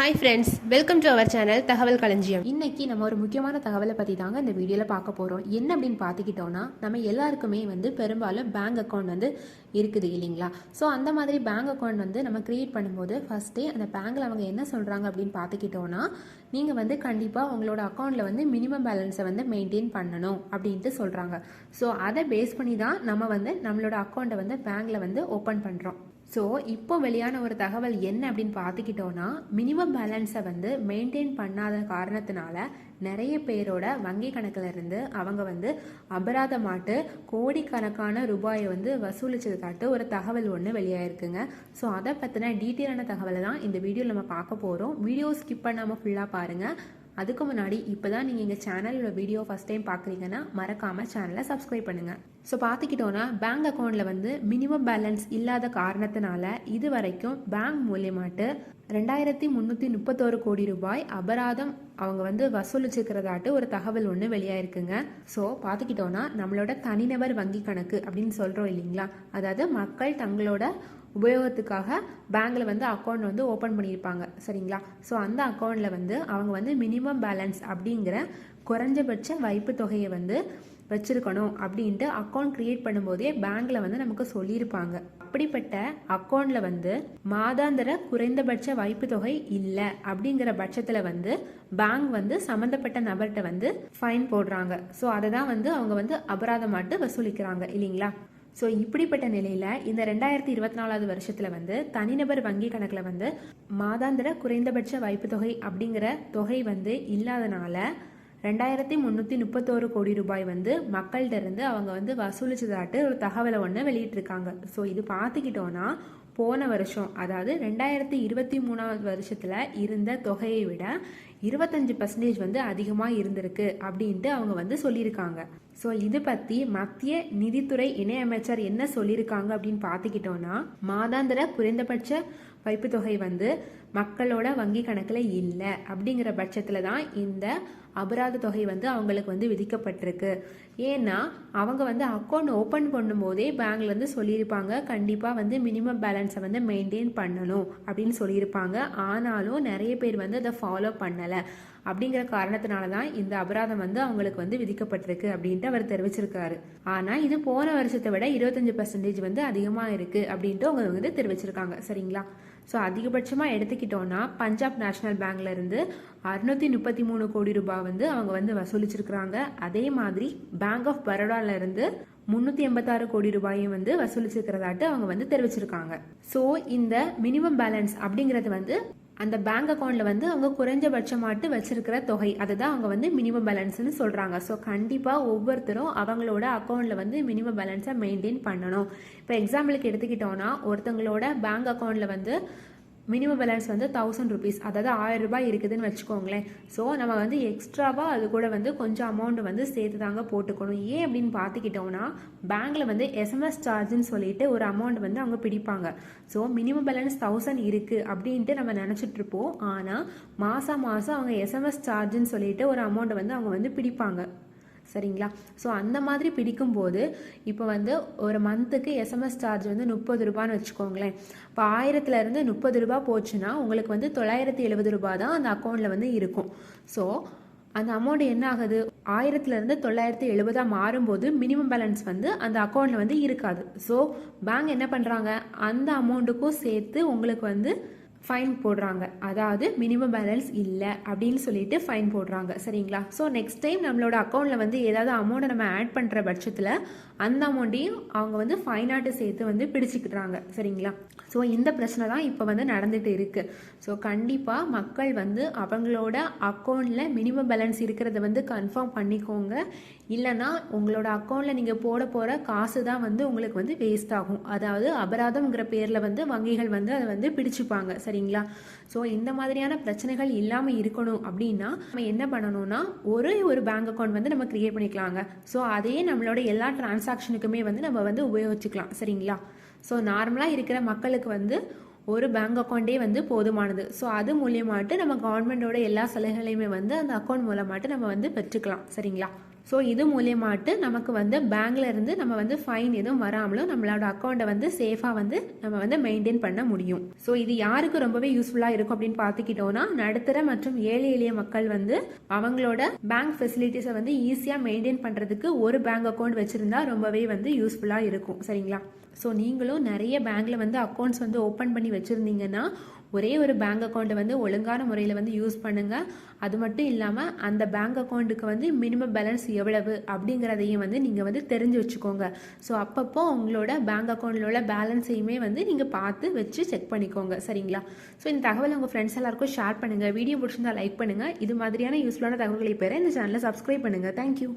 Hi friends welcome to our channel தகவல் களஞ்சியம் இன்னைக்கு நம்ம ஒரு முக்கியமான தகவலை பற்றி தாங்க இந்த வீடியோவில் பார்க்க போகிறோம் என்ன அப்படின்னு பார்த்துக்கிட்டோன்னா நம்ம எல்லாருக்குமே வந்து பெரும்பாலும் பேங்க் அக்கௌண்ட் வந்து இருக்குது இல்லைங்களா? ஸோ அந்த மாதிரி பேங்க் அக்கௌண்ட் வந்து நம்ம க்ரியேட் பண்ணும்போது ஃபஸ்ட்டே அந்த பேங்க்கில் அவங்க என்ன சொல்கிறாங்க அப்படின்னு பார்த்துக்கிட்டோன்னா நீங்கள் வந்து கண்டிப்பாக உங்களோட அக்கௌண்ட்டில் வந்து மினிமம் பேலன்ஸை வந்து மெயின்டைன் பண்ணணும் அப்படின்ட்டு சொல்கிறாங்க ஸோ அதை பேஸ் பண்ணி தான் நம்ம வந்து நம்மளோட அக்கௌண்ட்டை வந்து பேங்க்கில் வந்து ஓப்பன் பண்ணுறோம் ஸோ இப்போ வெளியான ஒரு தகவல் என்ன அப்படின்னு பார்த்துக்கிட்டோன்னா மினிமம் பேலன்ஸை வந்து மெயின்டைன் பண்ணாத காரணத்தினால நிறைய பேரோட வங்கி கணக்கிலிருந்து அவங்க வந்து அபராதமாட்டு கோடிக்கணக்கான ரூபாயை வந்து வசூலிச்சதுக்காட்டு ஒரு தகவல் ஒன்று வெளியாயிருக்குங்க. ஸோ அதை பற்றின டீட்டெயிலான தகவலை தான் இந்த வீடியோவில் நம்ம பார்க்க போகிறோம் வீடியோ ஸ்கிப் பண்ணாமல் ஃபுல்லாக பாருங்கள் அதுக்கு முன்னாடி இப்போ தான் நீங்கள் எங்கள் சேனலோட வீடியோ ஃபஸ்ட் டைம் பார்க்குறீங்கன்னா மறக்காமல் சேனலை சப்ஸ்கிரைப் பண்ணுங்கள் ஸோ பார்த்துக்கிட்டோன்னா பேங்க் அக்கௌண்ட்டில் வந்து மினிமம் பேலன்ஸ் இல்லாத காரணத்தினால இது வரைக்கும் பேங்க் மூலியமாட்டு ரெண்டாயிரத்தி முந்நூற்றி முப்பத்தோரு கோடி ரூபாய் அபராதம் அவங்க வந்து வசூலிச்சுக்கிறதாட்டு ஒரு தகவல் ஒன்று வெளியாயிருக்குங்க. ஸோ பார்த்துக்கிட்டோன்னா நம்மளோட தனிநபர் வங்கி கணக்கு அப்படின்னு சொல்கிறோம் இல்லைங்களா? அதாவது மக்கள் தங்களோட உபயோகத்துக்காக பேங்க்கில் வந்து அக்கௌண்ட் வந்து ஓப்பன் பண்ணியிருப்பாங்க சரிங்களா? ஸோ அந்த அக்கௌண்ட்டில் வந்து அவங்க வந்து மினிமம் பேலன்ஸ் அப்படிங்கிற குறைஞ்சபட்ச வைப்பு தொகையை வந்து வச்சுருக்கணும் அப்படின்ட்டு அக்கௌண்ட் க்ரியேட் பண்ணும்போதே பேங்க்கில் வந்து நமக்கு சொல்லியிருப்பாங்க. அப்படிப்பட்ட அக்கௌண்ட்டில் வந்து மாதாந்திர குறைந்தபட்ச வைப்பு தொகை இல்லை அப்படிங்கிற பட்சத்தில் வந்து பேங்க் வந்து சம்மந்தப்பட்ட நபர்கிட்ட வந்து ஃபைன் போடுறாங்க. ஸோ அதை தான் வந்து அவங்க வந்து அபராதமாட்டு வசூலிக்கிறாங்க இல்லைங்களா? ஸோ இப்படிப்பட்ட நிலையில் இந்த ரெண்டாயிரத்தி இருபத்தி நாலாவது வருஷத்தில் வந்து தனிநபர் வங்கி கணக்கில் வந்து மாதாந்திர குறைந்தபட்ச வைப்பு தொகை அப்படிங்கிற தொகை வந்து இல்லாதனால ரெண்டாயிரத்தி முந்நூற்றி முப்பத்தோரு கோடி ரூபாய் வந்து மக்கள்கிட்ட இருந்து அவங்க வந்து வசூலிச்சதாட்டு ஒரு தகவலை ஒன்று வெளியிட்டிருக்காங்க. ஸோ இது பார்த்துக்கிட்டோன்னா போன வருஷம் அதாவது ரெண்டாயிரத்தி இருபத்தி மூணாவது வருஷத்தில் இருந்த தொகையை விட இருபத்தஞ்சு பர்சன்டேஜ் வந்து அதிகமாக இருந்திருக்கு அப்படின்ட்டு அவங்க வந்து சொல்லியிருக்காங்க. ஸோ இது பற்றி மத்திய நிதித்துறை இணையமைச்சர் என்ன சொல்லியிருக்காங்க அப்படின்னு பார்த்துக்கிட்டோன்னா மாதாந்திர குறைந்தபட்ச வைப்பு தொகை வந்து மக்களோட வங்கி கணக்கில் இல்லை அப்படிங்கிற பட்சத்தில் தான் இந்த அபராத தொகை வந்து அவங்களுக்கு வந்து விதிக்கப்பட்டிருக்கு. ஏன்னா அவங்க வந்து அக்கௌண்ட் ஓப்பன் பண்ணும்போதே பேங்க்ல வந்து சொல்லியிருப்பாங்க கண்டிப்பாக வந்து மினிமம் பேலன்ஸை வந்து மெயின்டைன் பண்ணணும் அப்படின்னு சொல்லியிருப்பாங்க. ஆனாலும் நிறைய பேர் வந்து அதை ஃபாலோ பண்ணலை. அப்படிங்கிற காரணத்தினால தான் இந்த அபராதம் வந்து அவங்களுக்கு வந்து விதிக்கப்பட்டிருக்கு அப்படின்ட்டு அவர் தெரிவிச்சிருக்காரு. ஆனால் இது போன வருஷத்தை விட இருபத்தஞ்சு பர்சன்டேஜ் வந்து அதிகமாக இருக்குது அப்படின்ட்டு அவங்க வந்து தெரிவிச்சிருக்காங்க. சரிங்களா? ஸோ அதிகபட்சமாக எடுத்துக்கிட்டோன்னா பஞ்சாப் நேஷனல் பேங்க்லேருந்து அறுநூத்தி முப்பத்தி மூணு கோடி ரூபாய் வந்து அவங்க வந்து வசூலிச்சிருக்கிறாங்க. அதே மாதிரி பேங்க் ஆஃப் பரோடாலேருந்து முந்நூற்றி எண்பத்தாறு கோடி ரூபாயும் வந்து வசூலிச்சிருக்கிறதாட்டு அவங்க வந்து தெரிவிச்சிருக்காங்க. ஸோ இந்த மினிமம் பேலன்ஸ் அப்படிங்கிறது வந்து அந்த பேங்க் அக்கௌண்ட்ல வந்து அவங்க குறைஞ்சபட்சமாட்டு வச்சிருக்கிற தொகை. அதை தான் அவங்க வந்து மினிமம் பேலன்ஸ்னு சொல்றாங்க. ஸோ கண்டிப்பாக ஒவ்வொருத்தரும் அவங்களோட அக்கௌண்ட்ல வந்து மினிமம் பேலன்ஸை மெயின்டைன் பண்ணணும். இப்போ எக்ஸாம்பிளுக்கு எடுத்துக்கிட்டோம்னா ஒருத்தங்களோட பேங்க் அக்கௌண்ட்ல வந்து மினிமம் பேலன்ஸ் வந்து தௌசண்ட் ருபீஸ் அதாவது ஆயிரம் ரூபாய் இருக்குதுன்னு வச்சுக்கோங்களேன். ஸோ நம்ம வந்து எக்ஸ்ட்ராவாக அது கூட வந்து கொஞ்சம் அமௌண்ட் வந்து சேர்த்து தாங்க போட்டுக்கணும். ஏன் அப்படின்னு பார்த்துக்கிட்டோம்னா பேங்க்கில் வந்து எஸ்எம்எஸ் சார்ஜ்னு சொல்லிட்டு ஒரு அமௌண்ட் வந்து அவங்க பிடிப்பாங்க. ஸோ மினிமம் பேலன்ஸ் தௌசண்ட் இருக்குது அப்படின்ட்டு நம்ம நினச்சிட்டு இருப்போம். ஆனால் மாதம் மாதம் அவங்க எஸ்எம்எஸ் சார்ஜ்னு சொல்லிட்டு ஒரு அமௌண்ட்டை வந்து அவங்க வந்து பிடிப்பாங்க. சரிங்களா? ஸோ அந்த மாதிரி பிடிக்கும்போது இப்போ வந்து ஒரு மந்த்துக்கு எஸ்எம்எஸ் சார்ஜ் வந்து முப்பது ரூபான்னு வச்சுக்கோங்களேன். இப்போ ஆயிரத்துலேருந்து முப்பது ரூபா போச்சுன்னா உங்களுக்கு வந்து தொள்ளாயிரத்தி எழுபது ரூபா தான் அந்த அக்கௌண்ட்டில் வந்து இருக்கும். ஸோ அந்த அமௌண்ட் என்ன ஆகுது? ஆயிரத்துலேருந்து தொள்ளாயிரத்தி எழுபதாக மாறும்போது மினிமம் பேலன்ஸ் வந்து அந்த அக்கௌண்ட்டில் வந்து இருக்காது. ஸோ பேங்க் என்ன பண்ணுறாங்க அந்த அமௌண்ட்டுக்கும் சேர்த்து உங்களுக்கு வந்து ஃபைன் போடுறாங்க. அதாவது மினிமம் பேலன்ஸ் இல்லை அப்படின்னு சொல்லிட்டு ஃபைன் போடுறாங்க. சரிங்களா? ஸோ நெக்ஸ்ட் டைம் நம்மளோட அக்கௌண்ட்டில் வந்து ஏதாவது அமௌண்ட்டை நம்ம ஆட் பண்ணுற பட்சத்தில் அந்த அமௌண்ட்டையும் அவங்க வந்து ஃபைனாட்டு சேர்த்து வந்து பிடிச்சிக்கிட்டுறாங்க சரிங்களா? ஸோ இந்த பிரச்சனை தான் இப்போ வந்து நடந்துட்டு இருக்கு. ஸோ கண்டிப்பாக மக்கள் வந்து அவங்களோட அக்கௌண்ட்டில் மினிமம் பேலன்ஸ் இருக்கிறத வந்து கன்ஃபார்ம் பண்ணிக்கோங்க. இல்லைனா உங்களோட அக்கௌண்ட்டில் நீங்கள் போட போகிற காசு தான் வந்து உங்களுக்கு வந்து வேஸ்ட் ஆகும். அதாவது அபராதம்ங்கிற பேரில் வந்து வங்கிகள் வந்து அதை வந்து பிடிச்சிப்பாங்க. சரிங்களா? ஸோ இந்த மாதிரியான பிரச்சனைகள் இல்லாமல் இருக்கணும் அப்படின்னா நம்ம என்ன பண்ணணும்னா ஒரே ஒரு பேங்க் அக்கௌண்ட் வந்து நம்ம கிரியேட் பண்ணிக்கலாங்க. ஸோ அதையே நம்மளோட எல்லா டிரான்சாக்ஷனுக்குமே வந்து நம்ம வந்து உபயோகிச்சுக்கலாம் சரிங்களா? ஸோ நார்மலாக இருக்கிற மக்களுக்கு வந்து ஒரு பேங்க் அக்கௌண்ட்டே வந்து போதுமானது. ஸோ அது மூலியமாட்டு நம்ம கவர்மெண்டோட எல்லா சலுகைகளையுமே வந்து அந்த அக்கௌண்ட் மூலமாட்டு நம்ம வந்து பெற்றுக்கலாம் சரிங்களா? ஸோ இது மூலியமாட்டு நமக்கு வந்து பேங்க்ல இருந்து நம்ம வந்து ஃபைன் எதுவும் வராமலும் நம்மளோட அக்கௌண்ட்டை வந்து சேஃபாக வந்து நம்ம வந்து மெயின்டைன் பண்ண முடியும். ஸோ இது யாருக்கு ரொம்பவே யூஸ்ஃபுல்லாக இருக்கும் அப்படின்னு பார்த்துக்கிட்டோம்னா நடுத்தர மற்றும் ஏழை எளிய மக்கள் வந்து அவங்களோட பேங்க் ஃபெசிலிட்டிஸை வந்து ஈஸியாக மெயின்டைன் பண்ணுறதுக்கு ஒரு பேங்க் அக்கௌண்ட் வச்சுருந்தா ரொம்பவே வந்து யூஸ்ஃபுல்லாக இருக்கும். சரிங்களா? ஸோ நீங்களும் நிறைய பேங்க்கில் வந்து அக்கௌண்ட்ஸ் வந்து ஓப்பன் பண்ணி வச்சுருந்தீங்கன்னா ஒரே ஒரு பேங்க் அக்கௌண்ட்டை வந்து ஒழுங்கான முறையில் வந்து யூஸ் பண்ணுங்கள் அது மட்டும் இல்லாமல் அந்த பேங்க் அக்கௌண்ட்டுக்கு வந்து மினிமம் பேலன்ஸ் எவ்வளவு அப்படிங்கிறதையும் வந்து நீங்கள் வந்து தெரிஞ்சு வச்சுக்கோங்க. ஸோ அப்பப்போ உங்களோட பேங்க் அக்கௌண்ட்டில் உள்ள பேலன்ஸையுமே வந்து நீங்கள் பார்த்து வச்சு செக் பண்ணிக்கோங்க. சரிங்களா? ஸோ இந்த தகவல் உங்கள் ஃப்ரெண்ட்ஸ் எல்லாருக்கும் ஷேர் பண்ணுங்கள் வீடியோ பிடிச்சிருந்தா லைக் பண்ணுங்கள் இது மாதிரியான யூஸ்ஃபுல்லான தகவல்களை பெற இந்த சேனலை சப்ஸ்கிரைப் பண்ணுங்கள் தேங்க்யூ